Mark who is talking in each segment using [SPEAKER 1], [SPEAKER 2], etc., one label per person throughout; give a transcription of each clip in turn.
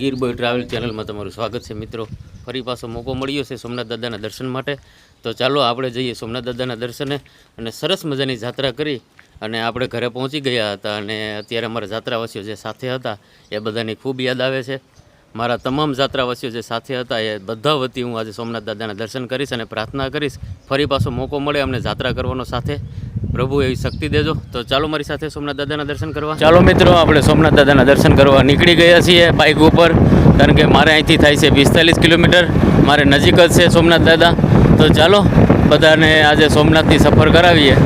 [SPEAKER 1] ગીરબોય travel ચેનલમાં તમારું સ્વાગત છે મિત્રો. ફરી પાછો મોકો મળ્યો છે સોમનાથ દાદાના દર્શન માટે. તો ચાલો આપણે જઈએ સોમનાથ દાદાના દર્શને અને સરસ મજાની જાત્રા કરી અને આપણે ઘરે પહોંચી ગયા હતા અને અત્યારે અમારા જાત્રાવાસીઓ જે સાથે હતા એ બધાની ખૂબ યાદ આવે છે. મારા તમામ જાત્રાવાસીઓ જે સાથે હતા એ બધા વતી હું આજે સોમનાથ દાદાના દર્શન કરીશ અને પ્રાર્થના કરીશ. ફરી પાછો મોકો મળે અમને જાત્રા કરવાનો સાથે. પ્રભુ, એવી શક્તિ દેજો. તો ચાલો મારી સાથે સોમનાથ દાદાના દર્શન કરવા. ચાલો મિત્રો, આપણે સોમનાથ દાદાના દર્શન કરવા નીકળી ગયા છીએ બાઇક ઉપર. કારણ કે મારે અહીંથી થાય છે પિસ્તાલીસ કિલોમીટર. મારે નજીક જ છે સોમનાથ દાદા. તો ચાલો, બધાને આજે સોમનાથની સફર કરાવીએ.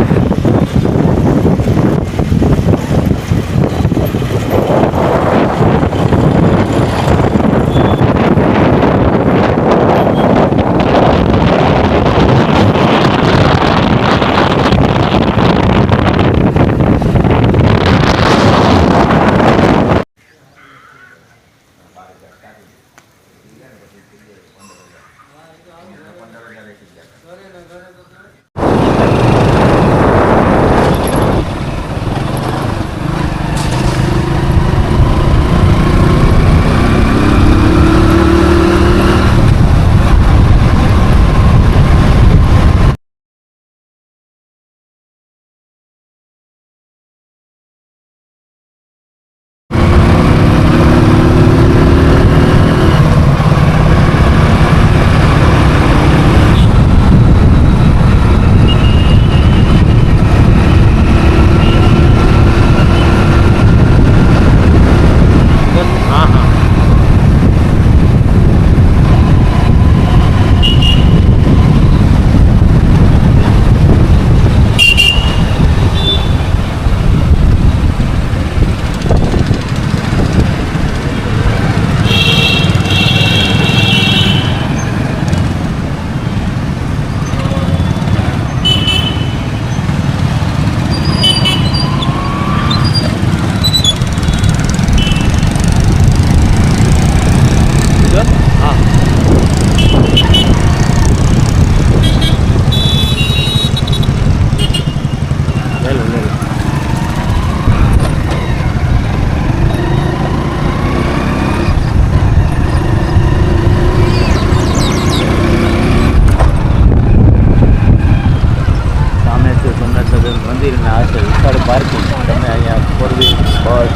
[SPEAKER 1] દાદાનું મંદિર અને આ છે વિશાળ પાર્કિંગ તમે અહીંયા ફોર વ્હીલ બસ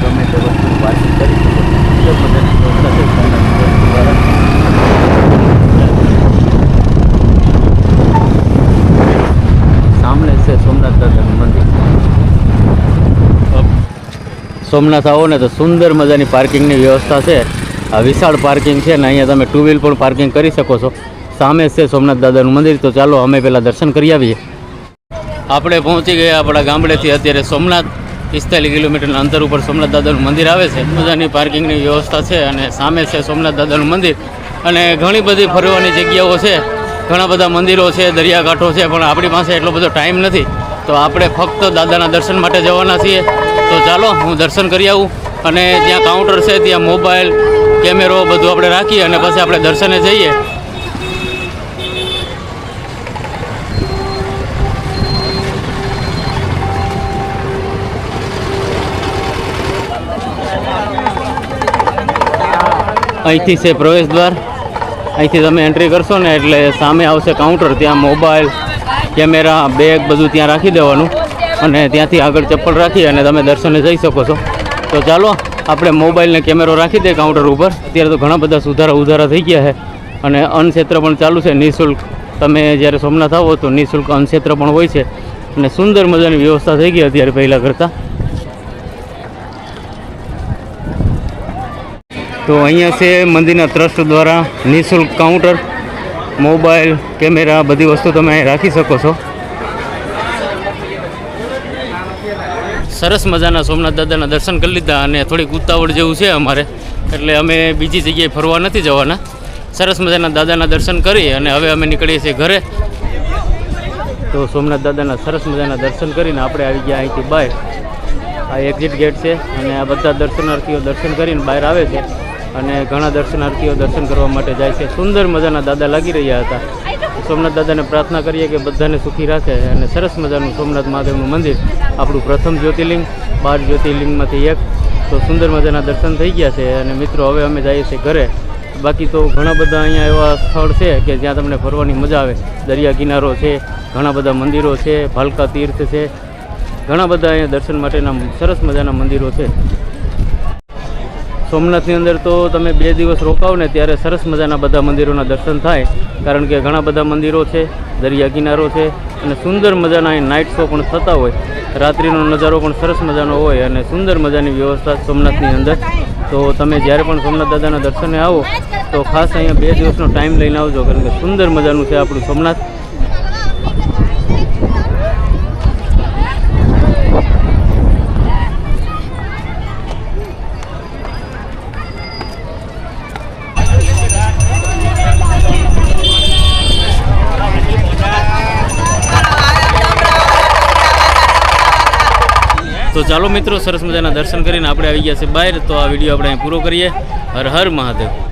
[SPEAKER 1] ગમે તે વસ્તુ પાર્કિંગ કરી શકો છો. સામે છે સોમનાથ દાદાનું મંદિર. સોમનાથ આવો ને તો સુંદર મજાની પાર્કિંગની વ્યવસ્થા છે. આ વિશાળ પાર્કિંગ છે ને અહીંયા તમે ટુ વ્હીલ પણ પાર્કિંગ કરી શકો છો. સામે છે સોમનાથ દાદાનું મંદિર, તો ચાલો અમે પહેલાં દર્શન કરી આવીએ. આપણે પહોંચી ગયા આપણા ગામડેથી. અત્યારે સોમનાથ, પિસ્તાલીસ કિલોમીટરના અંતર ઉપર સોમનાથ દાદાનું મંદિર આવે છે. મજાની પાર્કિંગની વ્યવસ્થા છે અને સામે છે સોમનાથ દાદાનું મંદિર. અને ઘણી બધી ફરવાની જગ્યાઓ છે. ઘણા બધા મંદિરો છે, દરિયાકાંઠો છે, પણ આપણી પાસે એટલો બધો ટાઈમ નથી. તો આપણે ફક્ત દાદાના દર્શન માટે જવાના છીએ. તો ચાલો, હું દર્શન કરી આવું. અને જ્યાં કાઉન્ટર છે, ત્યાં મોબાઈલ, કેમેરો બધું આપણે રાખીએ અને પછી આપણે દર્શને જઈએ. અહીંથી છે પ્રવેશ દ્વાર. અહીંથી તમે એન્ટ્રી કરશો ને એટલે સામે આવશે કાઉન્ટર ત્યાં મોબાઈલ કેમેરા બેગ બધું ત્યાં રાખી દેવાનું. અને ત્યાંથી આગળ ચપ્પલ રાખી અને તમે દર્શને જઈ શકો છો. તો ચાલો, આપણે મોબાઈલને કેમેરો રાખી દે કાઉન્ટર ઉપર. અત્યારે તો ઘણા બધા સુધારા ઉધારા થઈ ગયા છે. અને અન્નક્ષેત્ર પણ ચાલુ છે, નિઃશુલ્ક. તમે જ્યારે સોમનાથ આવો તો નિઃશુલ્ક અન્નક્ષેત્ર પણ હોય છે. અને સુંદર મજાની વ્યવસ્થા થઈ ગઈ અત્યારે પહેલાં કરતાં. તો અહીંયા છે મંદિરના ટ્રસ્ટ દ્વારા નિઃશુલ્ક કાઉન્ટર, મોબાઈલ, કેમેરા, બધી વસ્તુ તમે અહીં રાખી શકો છો. સરસ મજાના સોમનાથ દાદાના દર્શન કરી લીધા અને થોડીક ઉતાવળ જેવું છે અમારે. એટલે અમે બીજી જગ્યાએ ફરવા નથી જવાના. સરસ મજાના દાદાના દર્શન કરી અને હવે અમે નીકળીએ છીએ ઘરે. તો સોમનાથ દાદાના સરસ મજાના દર્શન કરીને આપણે આવી ગયા અહીંથી બહાર આ એક્ઝિટ ગેટ છે અને આ બધા દર્શનાર્થીઓ દર્શન કરીને બહાર આવે છે. અને ઘણા દર્શનાર્થીઓ દર્શન કરવા માટે જાય છે. સુંદર મજાના દાદા લાગી રહ્યા હતા. સોમનાથ દાદાને પ્રાર્થના કરીએ કે બધાને સુખી રાખે અને સરસ મજાનું સોમનાથ મહાદેવનું મંદિર, આપણું પ્રથમ જ્યોતિર્લિંગ, બાર જ્યોતિર્લિંગમાંથી એક. તો સુંદર મજાના દર્શન થઈ ગયા છે અને મિત્રો, હવે અમે જઈએ છીએ ઘરે. બાકી તો ઘણા બધા અહીંયા એવા સ્થળ છે કે જ્યાં તમને ફરવાની મજા આવે. દરિયા કિનારો છે, ઘણા બધા મંદિરો છે, ભાલકા તીર્થ છે. ઘણા બધા અહીંયા દર્શન માટેના સરસ મજાના મંદિરો છે. સોમનાથની અંદર તો તમે બે દિવસ રોકાવ ને ત્યારે સરસ મજાના બધા મંદિરોના દર્શન થાય. કારણ કે ઘણા બધા મંદિરો છે, દરિયા કિનારો છે અને સુંદર મજાના અહીં નાઇટ શો પણ થતા હોય. રાત્રિનો નજારો પણ સરસ મજાનો હોય અને સુંદર મજાની વ્યવસ્થા સોમનાથની અંદર. તો તમે જ્યારે પણ સોમનાથ દાદાના દર્શને આવો, તો ખાસ અહીંયા બે દિવસનો ટાઈમ લઈને આવજો, કારણ કે સુંદર મજાનું છે આપણું સોમનાથ. તો ચાલો મિત્રો, સરસ મજાના દર્શન કરીને આપણે આવી ગયા છે બહાર. તો આ વીડિયો આપણે પૂરો કરીએ. હર હર મહાદેવ.